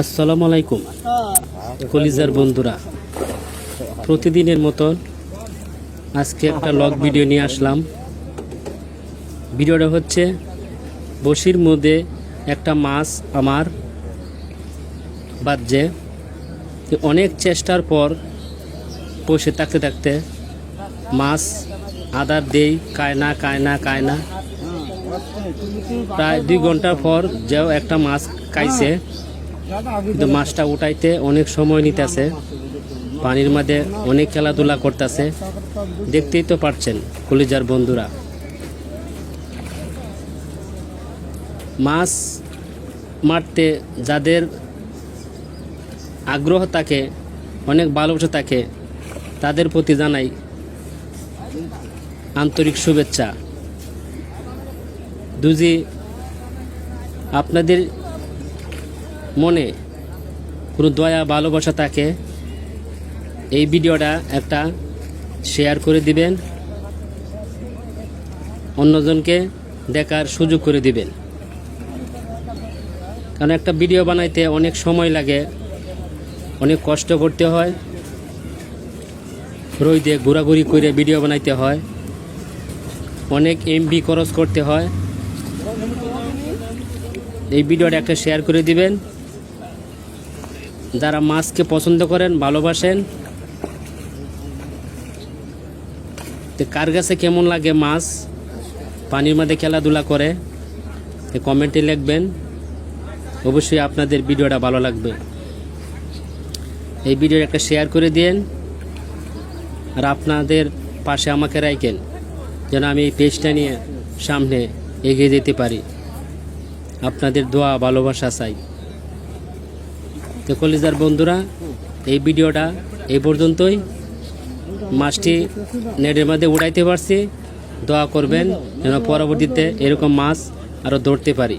আসসালামু আলাইকুম, কলিজার বন্ধুরা। প্রতিদিনের মতন আজকে একটা লগ ভিডিও নিয়ে আসলাম। ভিডিওটা হচ্ছে বসির মধ্যে একটা মাছ আমার বাজছে। অনেক চেষ্টার পর বসে থাকতে থাকতে মাছ আদার দেই কায় না কায় না কায় না। প্রায় দুই ঘণ্টা পর যেও একটা মাছ খাইছে। কিন্তু মাছটা উঠাইতে অনেক সময় নিতেছে। পানির মধ্যে অনেক খেলাধুলা করতেছে। দেখতেই তো পারছেন কলিজার বন্ধুরা। মাছ মারতে যাদের আগ্রহ থাকে, অনেক ভালোবাসা থাকে, তাদের প্রতি জানাই আন্তরিক শুভেচ্ছা। দুজি, আপনাদের মনে কোনো দয়া, ভালোবাসা থাকে, এই ভিডিওটা একটা শেয়ার করে দিবেন, অন্যজনকে দেখার সুযোগ করে দিবেন। কারণ একটা ভিডিও বানাইতে অনেক সময় লাগে, অনেক কষ্ট করতে হয় রোদে ঘোরাঘুরি করে ভিডিও বানাইতে হয়, অনেক এমবি খরচ করতে হয়। এই ভিডিওটা একটা শেয়ার করে দিবেন। যারা মাছকে পছন্দ করেন, ভালোবাসেন, তো কার কাছে কেমন লাগে মাছ? পানির মধ্যে খেলাধুলা করে কমেন্টে লিখবেন। অবশ্যই আপনাদের ভিডিওটা ভালো লাগবে। এই ভিডিওটা একটা শেয়ার করে দিন আর আপনাদের পাশে আমাকে রাখেন, যেন আমি এই পেজটা নিয়ে সামনে এগিয়ে যেতে পারি। আপনাদের দোয়া, ভালোবাসা চাই। তো কলেজার বন্ধুরা, এই ভিডিওটা এই পর্যন্তই। মাছটি নেটের মধ্যে উড়াইতে পারছি। দোয়া করবেন যেন পরবর্তীতে এরকম মাছ আরও ধরতে পারি।